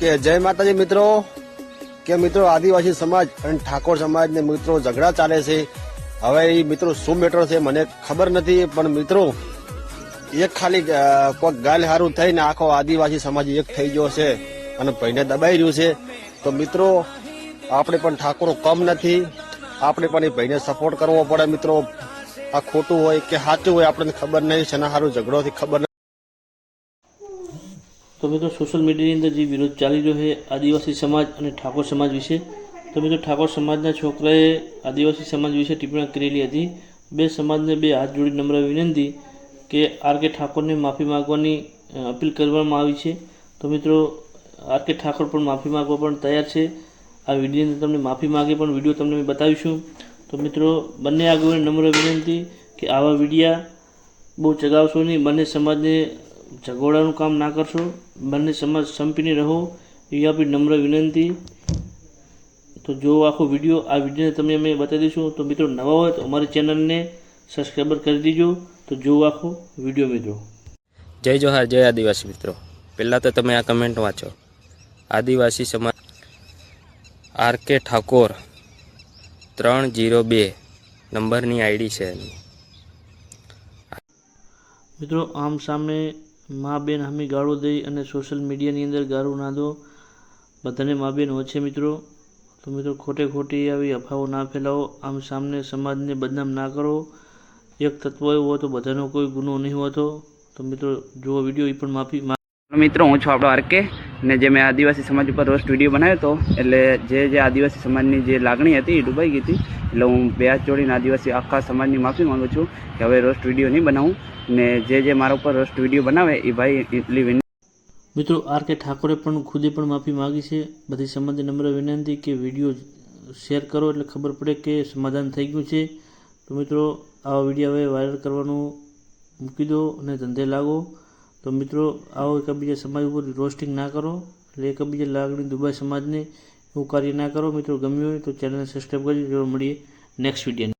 કે જય માતાજી મિત્રો. કે મિત્રો આદિવાસી સમાજ અને ઠાકોર સમાજને મિત્રો ઝઘડા ચાલે છે. હવે એ મિત્રો શું મેટર છે મને ખબર નથી, પણ મિત્રો, એક ખાલી કોઈક ગાલ હારું થઈને આખો આદિવાસી સમાજ એક થઈ ગયો છે અને ભાઈને દબાઈ રહ્યું છે. તો મિત્રો, આપણે પણ ઠાકોરો કમ નથી. આપણે પણ એ ભાઈને સપોર્ટ કરવો પડે મિત્રો. આ ખોટું હોય કે સાચું હોય આપણને ખબર નહીં, શેના સારું ઝઘડોથી ખબર તો મિત્રો સોશિયલ મીડિયાની અંદર જે વિરોધ ચાલી રહ્યો છે, આદિવાસી સમાજ અને ઠાકોર સમાજ વિશે, તો મિત્રો, ઠાકોર સમાજના છોકરાએ આદિવાસી સમાજ વિશે ટિપ્પણી કરેલી હતી. બે સમાજને બે હાથ જોડી નમ્ર વિનંતી કે આર કે ઠાકોરને માફી માગવાની અપીલ કરવામાં આવી છે. તો મિત્રો, આર કે ઠાકોર પણ માફી માગવા પણ તૈયાર છે. આ વિડીયોની તમને માફી માગે પણ વીડિયો તમને બતાવીશું. તો મિત્રો, બંને આગળ નમ્ર વિનંતી કે આવા વિડીયા બહુ ચગાવશો નહીં. બંને સમાજને ઝઘોડાનું કામ ના કરશો બંને સમાજ સંપીને રહો એવી આપણી નમ્ર વિનંતી. તો જો આખો વીડિયો આ વિડીયોને તમે અમે બતાવી દઈશું તો મિત્રો નવા હોય તો અમારી ચેનલને સબસ્ક્રાઈબર કરી દીજો. તો જો આખો વીડિયો મિત્રો. જય જોહાર જય આદિવાસી મિત્રો. પહેલાં તો તમે આ કમેન્ટ વાંચો. આદિવાસી સમાજ આર કે ઠાકોર ત્રણ જીરો બે નંબરની આઈડી છે એની. મિત્રો આમ સામે મા બેન હમી ગાળો દઈ અને સોશિયલ મીડિયાની અંદર ગાળું ના દો બધાને મા બેન હોય છે મિત્રો, તો મિત્રો ખોટે ખોટી આવી અફવાઓ ના ફેલાવો. આમ સામને સમાજને બદનામ ના કરો. એક તત્વ એવો તો બધાનો કોઈ ગુનો નહીં હોતો. તો મિત્રો, જુઓ વીડિયો એ પણ માફી મિત્રો, હું છું આપણો આરકે ને જે મેં આદિવાસી સમાજ ઉપર રોસ્ટ વીડિયો બનાવ્યો હતો એટલે જે જે આદિવાસી સમાજની જે લાગણી હતી, એ ડૂબાઈ ગઈ હતી. એટલે હું બે હાથ જોડીને આદિવાસી આખા સમાજની માફી માંગુ છું કે હવે રોસ્ટ વીડિયો નહીં બનાવું. ને જે જે મારા ઉપર રોસ્ટ વીડિયો બનાવે, એ ભાઈ એટલી વિનંતી મિત્રો આર કે ઠાકોરે પણ ખુદે પણ માફી માગી છે. બધી સમાજને નમ્ર વિનંતી કે વીડિયો શેર કરો એટલે ખબર પડે કે સમાધાન થઈ ગયું છે. તો મિત્રો, આવા વીડિયો હવે વાયરલ કરવાનું મૂકી દો અને ધંધે લાગો. તો મિત્રો, આવો એકબીજા સમાજ ઉપર રોસ્ટિંગ ના કરો, એટલે એકબીજા લાગણી દુબઈ સમાજને એવું કાર્ય ના કરો. મિત્રો, ગમ્યું હોય તો ચેનલને સબસ્ક્રાઈબ કરી મળીએ નેક્સ્ટ વીડિયો